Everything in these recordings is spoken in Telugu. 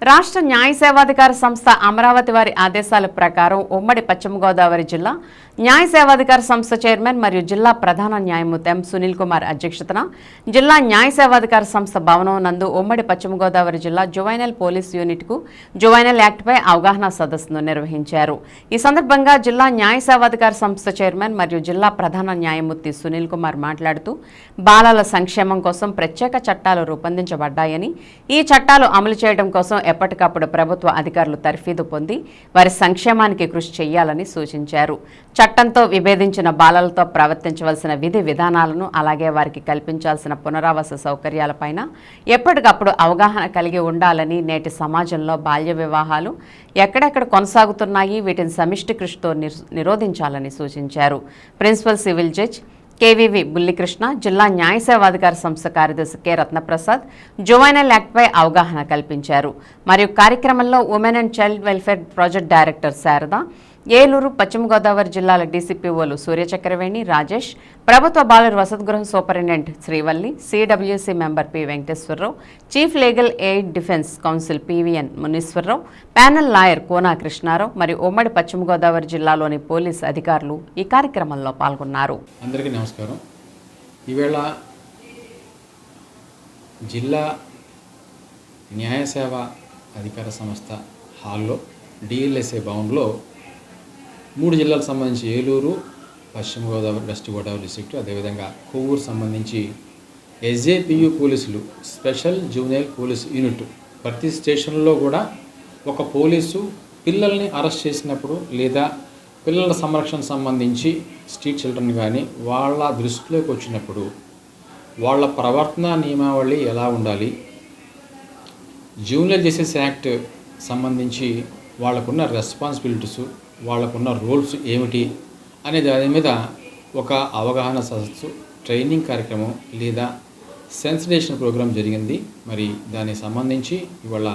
రాష్ట్ర న్యాయ సేవాధికార సంస్థ అమరావతి వారి ఆదేశాల ప్రకారం ఉమ్మడి పశ్చిమ గోదావరి జిల్లా న్యాయ సేవాధికార సంస్థ చైర్మన్ మరియు జిల్లా ప్రధాన న్యాయమూర్తి ఎం సునీల్ కుమార్ అధ్యక్షతన జిల్లా న్యాయ సేవాధికార సంస్థ భవనం నందు ఉమ్మడి పశ్చిమ గోదావరి జిల్లా జువైనల్ పోలీస్ యూనిట్కు జువైనల్ యాక్ట్పై అవగాహన సదస్సును నిర్వహించారు. ఈ సందర్భంగా జిల్లా న్యాయ సేవాధికార సంస్థ చైర్మన్ మరియు జిల్లా ప్రధాన న్యాయమూర్తి సునీల్ కుమార్ మాట్లాడుతూ బాలల సంక్షేమం కోసం ప్రత్యేక చట్టాలు రూపొందించబడ్డాయని ఈ చట్టాలు అమలు చేయడం కోసం ఎప్పటికప్పుడు ప్రభుత్వ అధికారులు తర్ఫీదు పొంది వారి సంక్షేమానికి కృషి చేయాలని సూచించారు. చట్టంతో విభేదించిన బాలలతో ప్రవర్తించవలసిన విధి విధానాలను అలాగే వారికి కల్పించాల్సిన పునరావాస సౌకర్యాలపైన ఎప్పటికప్పుడు అవగాహన కలిగి ఉండాలని నేటి సమాజంలో బాల్య వివాహాలు ఎక్కడెక్కడ కొనసాగుతున్నాయి వీటిని సమిష్టి కృషితో నిరోధించాలని సూచించారు. Principal civil judge K V V Bullikrishna జిల్లా న్యాయ సేవాధికార సంస్థ కార్యదర్శి కె. రత్నప్రసాద్ జువైనల్ యాక్ట్పై అవగాహన కల్పించారు. మరియు కార్యక్రమంలో women and child welfare project director Sharada Eluru పశ్చిమ గోదావరి జిల్లాల డీసీపీఓలు సూర్యచక్రవేణి రాజేష్ ప్రభుత్వ బాలుర వసతిగృహం superintendent Srivalli C W C member P Venkateswararao chief legal aid defence counsel P V N Muniswararao panel lawyer Kona Krishnarao మరియు ఉమ్మడి పశ్చిమ గోదావరి జిల్లాలోని పోలీస్ అధికారులు ఈ కార్యక్రమంలో పాల్గొన్నారు. అందరికీ నమస్కారం. ఈవేళ జిల్లా న్యాయ సేవ అధికార సంస్థ హాల్లో డిఎల్ఎస్ఏ భవన్లో మూడు జిల్లాలకు సంబంధించి ఏలూరు పశ్చిమ గోదావరి వెస్ట్ గోదావరి డిస్ట్రిక్ట్ అదేవిధంగా కొవ్వూరు సంబంధించి ఎస్జేపియు పోలీసులు స్పెషల్ జూనియర్ పోలీస్ యూనిట్. ప్రతి స్టేషన్లో కూడా ఒక పోలీసు పిల్లల్ని అరెస్ట్ చేసినప్పుడు లేదా పిల్లల సంరక్షణ సంబంధించి స్ట్రీట్ చిల్డ్రన్ కానీ వాళ్ళ దృష్టిలోకి వచ్చినప్పుడు వాళ్ళ ప్రవర్తన నియమావళి ఎలా ఉండాలి? జూనియర్ జస్టిస్ యాక్ట్ సంబంధించి వాళ్ళకున్న రెస్పాన్సిబిలిటీస్ వాళ్ళకున్న రోల్స్ ఏమిటి అనే దాని మీద ఒక అవగాహన సదస్సు ట్రైనింగ్ కార్యక్రమం లేదా సెన్సిటేషన్ ప్రోగ్రాం జరిగింది. మరి దానికి సంబంధించి ఇవాళ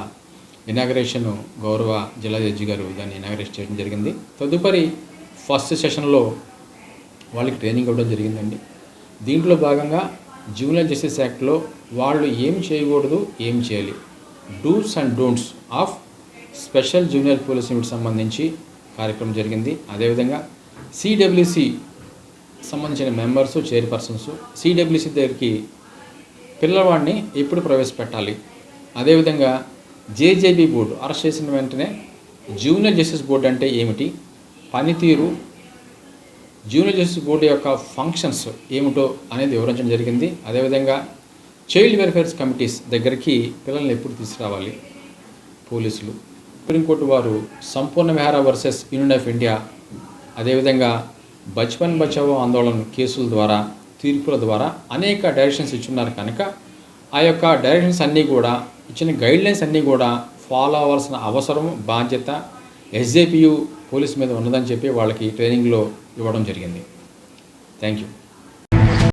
ఇనాగరేషన్ గౌరవ జిల్లా జడ్జి గారు దాన్ని ఇనాగరేషన్ చేయడం జరిగింది. తదుపరి ఫస్ట్ సెషన్లో వాళ్ళకి ట్రైనింగ్ ఇవ్వడం జరిగిందండి. దీంట్లో భాగంగా జూనియర్ జస్టిస్ యాక్ట్లో వాళ్ళు ఏం చేయకూడదు ఏం చేయాలి. Dos and don'ts of special junior police unit సంబంధించి కార్యక్రమం జరిగింది. అదేవిధంగా సిడబ్ల్యూసి సంబంధించిన మెంబర్స్ చైర్పర్సన్స్ సిడబ్ల్యూసి దగ్గరికి పిల్లవాడిని ఎప్పుడు ప్రవేశపెట్టాలి? అదేవిధంగా జేజేబీ బోర్డు అరెస్ట్ చేసిన వెంటనే జూనియర్ జస్టిస్ బోర్డు అంటే ఏమిటి? పనితీరు జూనియర్ జస్టిస్ బోర్డు యొక్క ఫంక్షన్స్ ఏమిటో అనేది వివరించడం జరిగింది. అదేవిధంగా చైల్డ్ వెల్ఫేర్స్ కమిటీస్ దగ్గరికి పిల్లల్ని ఎప్పుడు తీసుకురావాలి? పోలీసులు. సుప్రీంకోర్టు వారు సంపూర్ణ విహార వర్సెస్ యూనియన్ ఆఫ్ ఇండియా అదేవిధంగా బచ్పన్ బచావో ఆందోళన కేసుల ద్వారా తీర్పుల ద్వారా అనేక డైరెక్షన్స్ ఇచ్చున్నారు కనుక ఆ యొక్క డైరెక్షన్స్ అన్నీ కూడా ఇచ్చిన గైడ్లైన్స్ అన్నీ కూడా ఫాలో అవ్వాల్సిన అవసరం బాధ్యత ఎస్జేపియు పోలీస్ మీద ఉన్నదని చెప్పి వాళ్ళకి ట్రైనింగ్లో ఇవ్వడం జరిగింది. Thank you